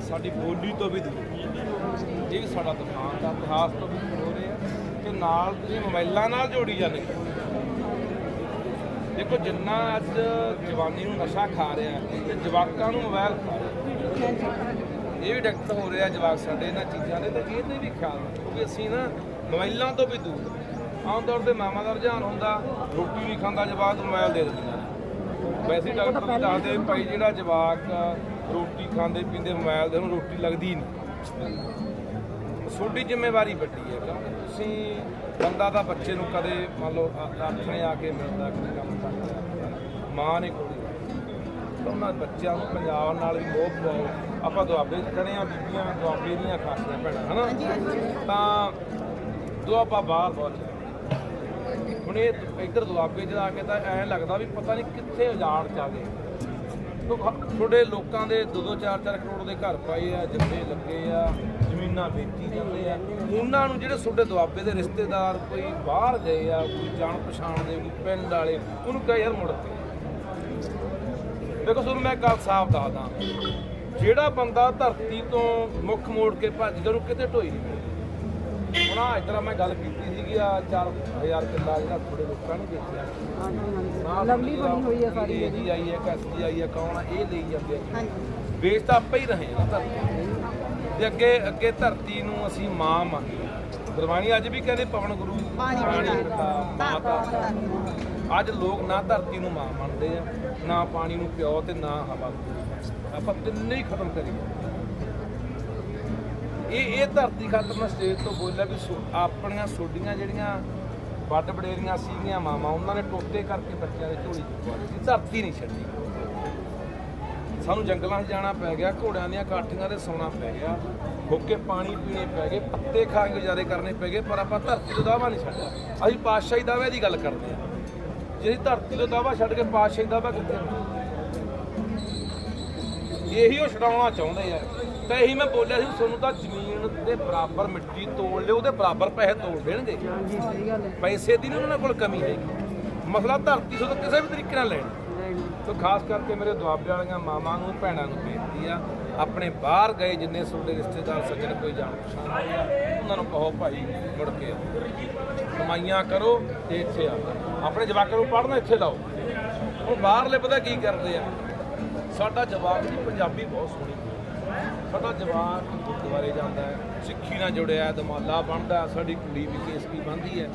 ਸਾਡੀ ਬੋਲੀ ਤੋਂ ਵੀ ਦੂਰ ਇਹ ਵੀ ਸਾਡਾ ਦੁਕਾਨ ਦਾ ਇਤਿਹਾਸ ਤੋਂ ਵੀ ਦੂਰ ਹੋ ਰਿਹਾ ਆ ਤੇ ਨਾਲ ਇਹ ਮੋਬਾਈਲਾਂ ਨਾਲ ਜੋੜੀ ਜਾਂਦੇ ਦੇਖੋ ਜਿੰਨਾ ਅੱਜ ਜਵਾਨੀ ਨੂੰ ਨਸ਼ਾ ਖਾ ਰਿਹਾ ਹੈ, ਤੇ ਜਵਾਕਾਂ ਨੂੰ ਮੋਬਾਈਲ ਖਾ ਰਿਹਾ ਇਹ ਵੀ ਡਾਕਟਰ ਹੋ ਰਿਹਾ ਜਵਾਕ ਸਾਡੇ ਇਹਨਾਂ ਚੀਜ਼ਾਂ ਦੇ ਤੇ ਇਹਦੇ ਵੀ ਖਿਆਲ ਕਿਉਂਕਿ ਅਸੀਂ ਨਾ ਮੋਬਾਈਲਾਂ ਤੋਂ ਵੀ ਦੂਰ ਆਮ ਤੌਰ ਤੇ ਮਾਮਾ ਦਾ ਰੁਝਾਨ ਹੁੰਦਾ ਰੋਟੀ ਨਹੀਂ ਖਾਂਦਾ ਜਵਾਕ ਨੂੰ ਮੋਬਾਈਲ ਦੇ ਦਿੰਦੀਆਂ ਵੈਸੇ ਡਾਕਟਰ ਵੀ ਦੱਸਦੇ ਭਾਈ ਜਿਹੜਾ ਜਵਾਕ ਰੋਟੀ ਖਾਂਦੇ ਪੀਂਦੇ ਮੋਬਾਈਲ ਦੇ ਉਹਨੂੰ ਰੋਟੀ ਲੱਗਦੀ ਨਹੀਂ। ਤੁਹਾਡੀ ਜ਼ਿੰਮੇਵਾਰੀ ਵੱਡੀ ਹੈ ਕਿਉਂਕਿ ਤੁਸੀਂ ਬੰਦਾ ਤਾਂ ਬੱਚੇ ਨੂੰ ਕਦੇ ਮੰਨ ਲਓ ਆ- ਆਥਣੇ ਆ ਕੇ ਮਿਲਦਾ ਕੋਈ ਕੰਮ ਕਰਦਾ। ਮਾਂ ਨੇ ਤਾਂ ਉਹਨਾਂ ਬੱਚਿਆਂ ਨੂੰ ਪੰਜਾਬ ਨਾਲ ਵੀ ਮੋਹ ਪਾਓ ਆਪਾਂ ਦੁਆਬੇ 'ਚ ਖੜੇ ਆ ਬੀਬੀਆਂ ਦੁਆਬੇ ਦੀਆਂ ਖਾਸੀਆਂ ਭੈਣਾਂ ਹਨਾ? ਤਾਂ ਦੁਆਬਾ ਬਾਹਰ ਬਹੁਤ ਹੁਣ ਇਹ ਇੱਧਰ ਦੁਆਬੇ 'ਚ ਆ ਕੇ ਤਾਂ ਐਂ ਲੱਗਦਾ ਵੀ ਪਤਾ ਨਹੀਂ ਕਿੱਥੇ ਉਜਾੜ ਚ ਆ ਗਏ। ਤੁਹਾਡੇ ਲੋਕਾਂ ਦੇ ਦੋ ਦੋ ਚਾਰ ਚਾਰ ਕਰੋੜ ਦੇ ਘਰ ਪਾਏ ਆ ਜੱਫੇ ਲੱਗੇ ਆ, ਜ਼ਮੀਨਾਂ ਵੇਚੀ ਜਾਂਦੇ ਆ। ਉਹਨਾਂ ਨੂੰ ਜਿਹੜੇ ਤੁਹਾਡੇ ਦੁਆਬੇ ਦੇ ਰਿਸ਼ਤੇਦਾਰ ਕੋਈ ਬਾਹਰ ਗਏ ਆ, ਕੋਈ ਜਾਣ ਪਛਾਣ ਦੇ, ਕੋਈ ਪਿੰਡ ਵਾਲੇ, ਉਹਨੂੰ ਕਹੇ ਯਾਰ ਮੁੜ ਕੇ। ਦੇਖੋ ਤੁਹਾਨੂੰ ਮੈਂ ਇੱਕ ਗੱਲ ਸਾਫ਼ ਦੱਸਦਾ। ਜਿਹੜਾ ਬੰਦਾ ਧਰਤੀ ਤੋਂ ਮੁੱਖ ਮੋੜ ਕੇ ਭੱਜ ਗਿਆ ਉਹਨੂੰ ਕਿਤੇ ਢੋਈ ਨਹੀਂ ਮਿਲਦੀ। ਹੁਣ ਆ ਇਤਰਾ ਮੈਂ ਗੱਲ ਕੀਤੀ ਸੀਗੀ ਆ 4000 ਕਿੱਲਾ ਜਿਹੜਾ ਥੋੜੇ ਲੋਕਾਂ ਨੇ ਵੇਚਿਆ। ਲਵਲੀ ਬਣੀ ਹੋਈ ਹੈ ਸਾਰੀ ਇਹ ਜੀ ਆਈ ਹੈ ਕਸਜੀ ਆਈ ਹੈ ਕੌਣ ਆ ਇਹ ਲਈ ਜਾਂਦੇ ਆ। ਹਾਂਜੀ। ਵੇਚ ਤਾਂ ਆਪਾਂ ਹੀ ਰਹੇ ਹਾਂ ਨਾ ਧਰਤੀ। ਤੇ ਅੱਗੇ ਅੱਗੇ ਧਰਤੀ ਨੂੰ ਅਸੀਂ ਮਾਂ ਮੰਨਦੇ ਹਾਂ। ਗੁਰਬਾਣੀ ਅੱਜ ਵੀ ਕਹਿੰਦੇ ਪਵਨ ਗੁਰੂ ਪਾਣੀ ਮਾਤਾ। ਅੱਜ ਲੋਕ ਨਾ ਧਰਤੀ ਨੂੰ ਮਾਂ ਮੰਨਦੇ ਆ ਨਾ ਪਾਣੀ ਨੂੰ ਪਿਓ ਤੇ ਨਾ ਹਵਾ ਆਪਾਂ ਤਿੰਨੇ ਹੀ ਖਤਮ ਕਰੀਏ। ਇਹ ਇਹ ਧਰਤੀ ਖਾਤਰ ਮੈਂ ਸਟੇਜ ਤੋਂ ਬੋਲਿਆ ਵੀ ਸੋ- ਆਪਣੀਆਂ ਸੋਡੀਆਂ ਜਿਹੜੀਆਂ ਵੱਡ ਵਡੇਰੀਆਂ ਸੀਗੀਆਂ ਮਾਵਾਂ, ਉਹਨਾਂ ਨੇ ਟੋਟੇ ਕਰਕੇ ਬੱਚਿਆਂ ਦੇ ਝੋਲੀ ਚ ਦਿੱਤੀ, ਧਰਤੀ ਨਹੀਂ ਛੱਡੀ। ਸਾਨੂੰ ਜੰਗਲਾਂ 'ਚ ਜਾਣਾ ਪੈ ਗਿਆ, ਘੋੜਿਆਂ ਦੀਆਂ ਕਾਠੀਆਂ ਤੇ ਸੌਣਾ ਪੈ ਗਿਆ, ਹੁੱਕੇ ਪਾਣੀ ਪੀਣੇ ਪੈ ਗਏ, ਪੱਤੇ ਖਾ ਕੇ ਗੁਜ਼ਾਰੇ ਕਰਨੇ ਪੈ ਗਏ, ਪਰ ਆਪਾਂ ਧਰਤੀ ਤੋਂ ਦਾਵਾ ਨਹੀਂ ਛੱਡਿਆ। ਅਸੀਂ ਪਾਤਸ਼ਾਹੀ ਦਾਅਵੇ ਦੀ ਗੱਲ ਕਰਦੇ ਹਾਂ। ਜੇ ਅਸੀਂ ਧਰਤੀ ਤੋਂ ਦਾਵਾ ਛੱਡ ਕੇ ਪਾਤਸ਼ਾਹੀ ਦਾਅਵਾ ਕਿੱਥੇ? ਇਹੀ ਉਹ ਛਡਾਉਣਾ ਚਾਹੁੰਦੇ ਆ। ਤਾਂ ਇਹੀ ਮੈਂ ਬੋਲਿਆ ਸੀ ਤੁਹਾਨੂੰ ਤਾਂ ਜ਼ਮੀਨ ਦੇ ਬਰਾਬਰ ਮਿੱਟੀ ਤੋੜ ਲਿਓ, ਉਹਦੇ ਬਰਾਬਰ ਪੈਸੇ ਤੋੜ ਦੇਣਗੇ। ਪੈਸੇ ਦੀ ਨਹੀਂ ਉਹਨਾਂ ਕੋਲ ਕਮੀ ਹੈਗੀ। ਮਸਲਾ ਧਰਤੀ ਸੋ ਕਿਸੇ ਵੀ ਤਰੀਕੇ ਨਾਲ ਲੈਣ। ਲੈਣੀ ਤੋ ਖਾਸ ਕਰਕੇ ਮੇਰੇ ਦੁਆਬੇ ਵਾਲੀਆਂ ਮਾਵਾਂ ਨੂੰ, ਭੈਣਾਂ ਨੂੰ ਬੇਨਤੀ ਆ, ਆਪਣੇ ਬਾਹਰ ਗਏ ਜਿੰਨੇ ਤੁਹਾਡੇ ਰਿਸ਼ਤੇਦਾਰ, ਸੱਜਣ ਕੋਈ ਜਾਣ ਪਛਾਣ ਵਾਲੇ ਆ, ਉਹਨਾਂ ਨੂੰ ਕਹੋ ਭਾਈ, ਮੁੜ ਕੇ ਆਓ। ਕਮਾਈਆਂ ਕਰੋ ਤੇ ਇੱਥੇ ਆ। ਆਪਣੇ ਜਵਾਕਾਂ ਨੂੰ ਪੜ੍ਹਨਾ, ਇੱਥੇ ਲਾਓ। ਉਹ ਬਾਹਰਲੇ ਪਤਾ ਕੀ ਕਰਦੇ ਆ? ਸਾਡਾ ਜਵਾਕ ਜੀ ਪੰਜਾਬੀ ਬਹੁਤ ਸੋਹਣੀ ਸਾਡਾ ਜਵਾਨ ਗੁਰਦੁਆਰੇ ਜਾਂਦਾ ਹੈ, ਸਿੱਖੀ ਨਾਲ ਜੁੜਿਆ ਹੈ ਦਮਾਲਾ ਬਣਦਾ ਸਾਡੀ ਕੁੜੀ ਵੀ ਕੇਸਕੀ ਬਣਦੀ ਹੈ।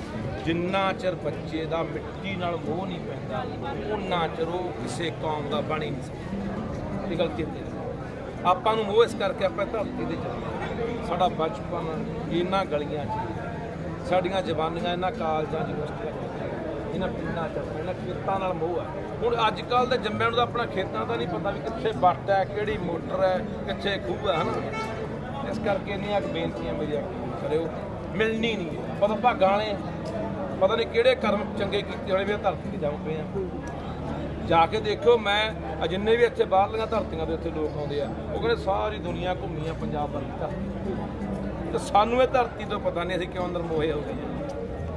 ਜਿੰਨਾ ਚਿਰ ਬੱਚੇ ਦਾ ਮਿੱਟੀ ਨਾਲ ਮੋਹ ਨਹੀਂ ਪੈਂਦਾ ਉਹਨਾਂ ਚਿਰ ਉਹ ਕਿਸੇ ਕੌਮ ਦਾ ਬਣ ਹੀ ਨਹੀਂ ਸਕਦਾ। ਇਹ ਗੱਲ ਚੇਤੇ ਆਪਾਂ ਨੂੰ ਮੋਹ ਇਸ ਕਰਕੇ ਆਪਾਂ ਧਰਤੀ ਦੇ ਚੱਲੇ ਸਾਡਾ ਬਚਪਨ ਇਹਨਾਂ ਗਲੀਆਂ 'ਚ, ਸਾਡੀਆਂ ਜਵਾਨੀਆਂ ਇਹਨਾਂ ਕਾਲਜਾਂ 'ਚ। ਯੂਨੀਵਰਸਿਟੀਆਂ ਇਹਨਾਂ ਪਿੰਡਾਂ 'ਚ ਇਹਨਾਂ ਖੇਤਾਂ ਨਾਲ ਮੋਹ ਹੈ। ਹੁਣ ਅੱਜ ਕੱਲ ਦੇ ਜੰਮਿਆਂ ਨੂੰ ਤਾਂ ਆਪਣਾ ਖੇਤਾਂ ਦਾ ਨਹੀਂ ਪਤਾ ਵੀ ਕਿੱਥੇ ਵੱਟ ਹੈ, ਕਿਹੜੀ ਮੋਟਰ ਹੈ, ਕਿੱਥੇ ਖੂਹ ਹੈ, ਹਨਾ? ਇਸ ਕਰਕੇ ਇੰਨੀਆਂ ਕੁ ਬੇਨਤੀਆਂ ਮੇਰੀਆਂ ਕਰਿਓ। ਮਿਲਣੀ ਨਹੀਂ ਹੈ। ਭਾਗਾਂ ਵਾਲੇ ਪਤਾ ਨਹੀਂ ਕਿਹੜੇ ਕਰਮ ਚੰਗੇ ਕੀਤੇ ਹੋਣੇ ਵੀ ਇਹ ਧਰਤੀ ਤੇ ਜਾਉਂ ਪਏ ਆ। ਜਾ ਕੇ ਦੇਖਿਓ, ਮੈਂ ਜਿੰਨੇ ਵੀ ਇੱਥੇ ਬਾਹਰਲੀਆਂ ਧਰਤੀਆਂ ਦੇ ਉੱਤੇ ਲੋਕ ਆਉਂਦੇ ਆ, ਉਹ ਕਹਿੰਦੇ ਸਾਰੀ ਦੁਨੀਆ ਘੁੰਮੀ ਆ, ਪੰਜਾਬ ਵਰਗੀ ਧਰਤੀ ਤੇ। ਸਾਨੂੰ ਇਹ ਧਰਤੀ ਤੋਂ ਪਤਾ ਨਹੀਂ ਅਸੀਂ ਕਿਉਂ ਅੰਦਰ ਮੋਹੇ ਹੋ ਗਏ